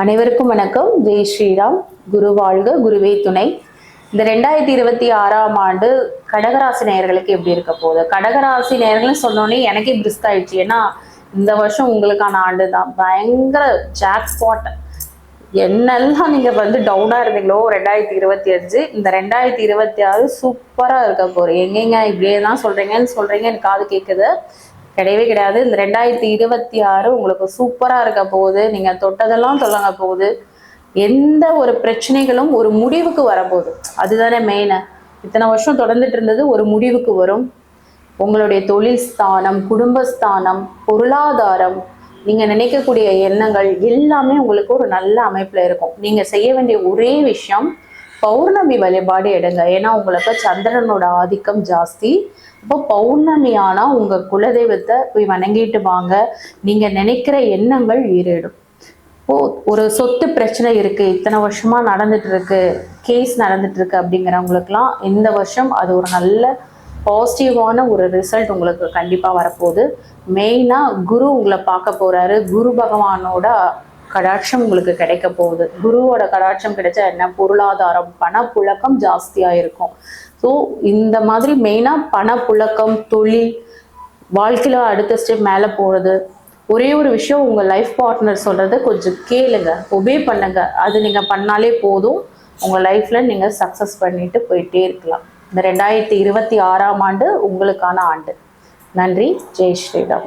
அனைவருக்கும் வணக்கம். ஜெய் ஸ்ரீராம். குரு வாழ்க குருவே துணை. இந்த ரெண்டாயிரத்தி இருபத்தி ஆறாம் ஆண்டு கடகராசி நேர்களுக்கு எப்படி இருக்க போகுது? கடகராசி நேயர்கள்னு சொன்னோன்னே எனக்கே பிரிஸ்க் ஆயிடுச்சு ஏன்னா இந்த வருஷம் உங்களுக்கான ஆண்டு தான் பயங்கர ஜாக் ஸ்பாட் என்னெல்லாம் நீங்க வந்து டவுனா இருந்தீங்களோ ரெண்டாயிரத்தி இருபத்தி அஞ்சு இந்த ரெண்டாயிரத்தி இருபத்தி ஆறு சூப்பரா இருக்க போறீங்க எங்கெங்க இப்படியே தான் சொல்றீங்கன்னு சொல்றீங்க எனக்கு காது கேட்குது கிடையவே கிடையாது. இந்த ரெண்டாயிரத்தி இருபத்தி ஆறு உங்களுக்கு சூப்பரா இருக்க போகுது. நீங்க தொட்டதெல்லாம் தொடங்க போகுது. எந்த ஒரு பிரச்சனைகளும் ஒரு முடிவுக்கு வரப்போகுது. அதுதானே மெயினு இத்தனை வருஷம் தொடர்ந்துட்டு இருந்தது ஒரு முடிவுக்கு வரும். உங்களுடைய தொழில் ஸ்தானம் குடும்பஸ்தானம் பொருளாதாரம் நீங்க நினைக்கக்கூடிய எண்ணங்கள் எல்லாமே உங்களுக்கு ஒரு நல்ல அமைப்புல இருக்கும். நீங்க செய்ய வேண்டிய ஒரே விஷயம் பௌர்ணமி வழிபாடு எடுங்க. ஏன்னா உங்களுக்கு சந்திரனோட ஆதிக்கம் ஜாஸ்தி. இப்போ பௌர்ணமி ஆனால் உங்கள் குலதெய்வத்தை போய் வணங்கிட்டு வாங்க. நீங்கள் நினைக்கிற எண்ணங்கள் ஈரேடும். ஓ ஒரு சொத்து பிரச்சனை இருக்கு. இத்தனை வருஷமா நடந்துட்டு இருக்கு கேஸ் நடந்துட்டு இருக்கு அப்படிங்கிறவங்களுக்குலாம் இந்த வருஷம் அது ஒரு நல்ல பாசிட்டிவான ஒரு ரிசல்ட் உங்களுக்கு கண்டிப்பாக வரப்போகுது. மெயினாக குரு உங்களை பார்க்க போறாரு. குரு பகவானோட கடாட்சம் உங்களுக்கு கிடைக்க போகுது. குருவோட கடாட்சம் கிடைச்சா என்ன? பொருளாதாரம் பணப்புழக்கம் ஜாஸ்தியா இருக்கும். ஸோ இந்த மாதிரி மெயினா பணப்புழக்கம் தொழில் வாழ்க்கையில அடுத்த ஸ்டெப் மேலே போகிறது ஒரே ஒரு விஷயம் உங்கள் லைஃப் பார்ட்னர் சொல்கிறத கொஞ்சம் கேளுங்க ஒபே பண்ணுங்க. அது நீங்கள் பண்ணாலே போதும். உங்கள் லைஃப்பில் நீங்கள் சக்ஸஸ் பண்ணிட்டு போயிட்டே இருக்கலாம். இந்த ரெண்டாயிரத்தி இருபத்தி ஆறாம் ஆண்டு உங்களுக்கான ஆண்டு. நன்றி. ஜெய் ஸ்ரீராம்.